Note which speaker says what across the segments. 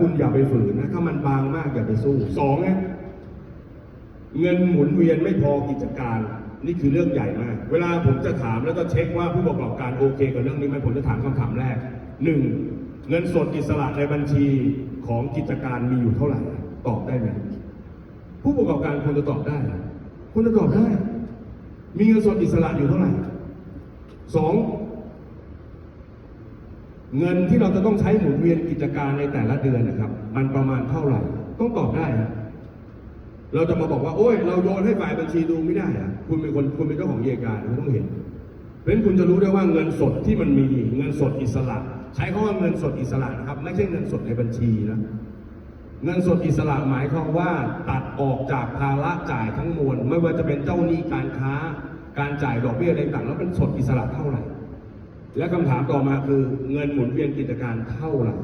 Speaker 1: คุณอย่าไปฝืนนะ ถ้ามันบางมากอย่าไปสู้สองนะเงินหมุนเวียนไม่พอกิจการ นี่คือเรื่องใหญ่มาก เวลาผมจะถามแล้วก็เช็คว่าผู้ประกอบการโอเคกับเรื่องนี้ไหมผมจะถามคำถามแรกหนึ่งเงินสดอิสระในบัญชีของกิจการมีอยู่เท่าไหร่ ตอบได้ไหมผู้ประกอบการควรจะตอบได้ควรจะตอบได้ มีเงินสดอิสระอยู่เท่าไหร่สอง เงินที่เราจะต้องใช้หมุนเวียนกิจการในแต่ละเดือนนะครับ มันประมาณเท่าไหร่ ต้องตอบได้ครับเราจะมาบอกว่า โอ้ย เราโยนให้ฝ่ายบัญชีดูไม่ได้อะคุณเป็นคนคุณเป็นเจ้าของกิจการคุณต้องเห็นเพราะฉะนั้นคุณจะรู้ได้ว่าเงินสดที่มันมีเงินสดอิสระ ใช้คำว่าเงินสดอิสระนะครับ ไม่ใช่เงินสดในบัญชีนะเงินสดอิสระหมายความว่าตัดออกจากภาระจ่ายทั้งมวลไม่ว่าจะเป็นเจ้าหนี้การค้า การจ่ายดอกเบี้ยอะไรต่างแล้วเป็นสดอิสระเท่าไหร่ และคำถามต่อมาคือเงินหมุนเวียนกิจการเท่าไหร่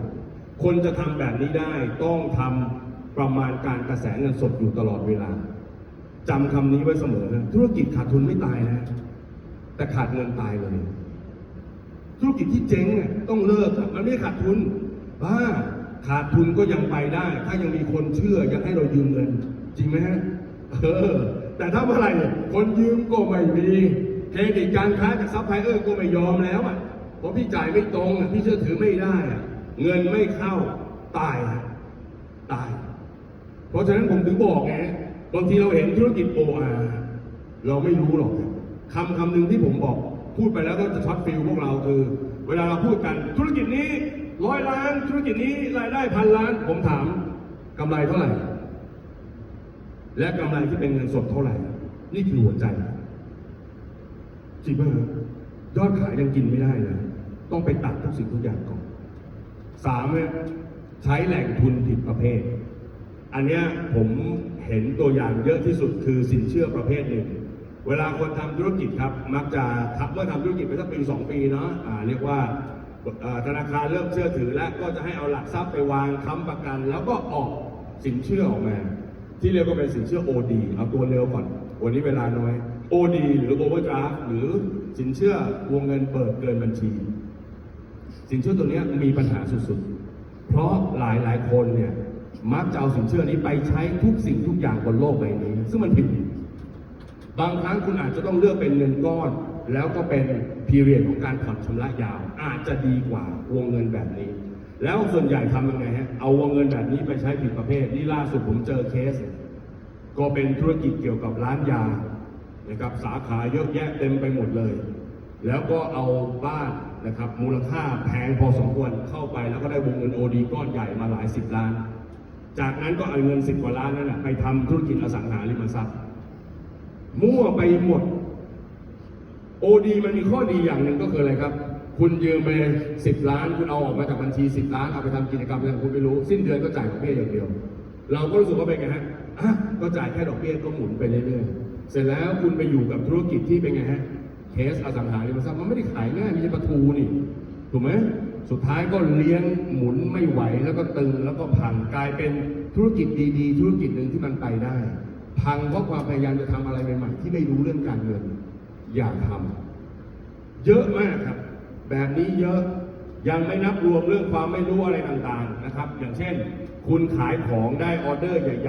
Speaker 1: คนจะทำแบบนี้ได้ต้องทำประมาณการกระแสเงินสดอยู่ตลอดเวลาจำคำนี้ไว้เสมอนะธุรกิจขาดทุนไม่ตายนะแต่ขาดเงินตายเลย ธุรกิจที่เจ๊งเนี่ยต้องเลิกมันไม่ขาดทุนบ้าขาดทุนก็ยังไปได้ ถ้ายังมีคนเชื่อยังให้เรายืมเงิน จริงไหมฮะเออแต่ถ้าเมื่อไหร่คนยืมก็ไม่มี เครดิตการค้าจากซัพพลายเออร์ก็ไม่ยอมแล้วอะเพราะพี่จ่ายไม่ตรงอะพี่เชื่อถือไม่ได้อะเงินไม่เข้าตายตาย เพราะฉะนั้นผมถึงบอกไงบางทีเราเห็นธุรกิจโออาเราไม่รู้หรอกคำคำหนึ่งที่ผมบอก พูดไปแล้วก็จะช็อตฟิลพวกเราคือ เวลาเราพูดกันธุรกิจนี้ร้อยล้าน ธุรกิจนี้รายได้พันล้าน ผมถามกำไรเท่าไหร่ และกำไรที่เป็นเงินสดเท่าไหร่ นี่คือหัวใจ จริงป่ะครับยอดขายยังกินไม่ได้นะ ต้องไปตัดทุกสิ่งทุกอย่างก่อนสามเนี่ยใช้แหล่งทุนผิดประเภท อันเนี้ยผมเห็นตัวอย่างเยอะที่สุดคือสินเชื่อประเภทหนึ่ง เวลาคนทำธุรกิจครับ มักจะทักเมื่อทำธุรกิจไปสักปีสองปีเนาะอ่าเรียกว่าธนาคารเริ่มเชื่อถือแล้วก็จะให้เอาหลักทรัพย์ไปวางค้ำประกัน แล้วก็ออกสินเชื่อออกมา ที่เรียกว่าเป็นสินเชื่อ OD เอาตัวเร็วก่อน วันนี้เวลาน้อย OD หรือ Overdraft หรือสินเชื่อวงเงินเปิดเกินบัญชี สินเชื่อตัวนี้มีปัญหาสุดๆ เพราะหลายหลายคนเนี่ยมักจะเอาสินเชื่อนี้ไปใช้ทุกสิ่งทุกอย่างบนโลกใบนี้ ซึ่งมันผิด บางครั้งคุณอาจจะต้องเลือกเป็นเงินก้อน แล้วก็เป็นพีเรียดของการผ่อนชำระยาว อาจจะดีกว่าวงเงินแบบนี้ แล้วส่วนใหญ่ทำยังไงฮะเอาวงเงินแบบนี้ไปใช้ผิดประเภทนี่ล่าสุดผมเจอเคส ก็เป็นธุรกิจเกี่ยวกับร้านยา นะครับสาขาเยอะแยะเต็มไปหมดเลย แล้วก็เอาบ้านนะครับมูลค่าแพงพอสมควรเข้าไปแล้วก็ได้วงเงินโอดีก้อนใหญ่มาหลายสิบล้าน จากนั้นก็เอาเงินสิบกว่าล้านนั่นแหละไปทำธุรกิจอสังหาริมทรัพย์ มั่วไปหมดโอดีมันมีข้อดีอย่างหนึ่งก็คืออะไรครับ คุณยืมไปสิบล้าน คุณเอาออกมาจากบัญชีสิบล้านเอาไปทำกิจกรรมอะไรคุณไม่รู้ สิ้นเดือนก็จ่ายดอกเบี้ยอย่างเดียว เราก็รู้สึกว่าเป็นไงฮะอะก็จ่ายแค่ดอกเบี้ยก็หมุนไปเรื่อยๆ เสร็จแล้วคุณไปอยู่กับธุรกิจที่เป็นไงฮะเคสอสังหาริมทรัพย์มันไม่ได้ขายง่ายมีแต่ประตูนี่ถูกไหมสุดท้ายก็เลี้ยงหมุนไม่ไหวแล้วก็ตึงแล้วก็พังกลายเป็นธุรกิจดีๆ ธุรกิจหนึ่งที่มันไปได้ พังเพราะความพยายามจะทำอะไรใหม่ๆที่ไม่รู้เรื่องการเงิน อย่าทำเยอะมากครับ แบบนี้เยอะยังไม่นับรวมเรื่องความไม่รู้อะไรต่างๆนะครับ อย่างเช่น คุณขายของได้ออเดอร์ใหญ่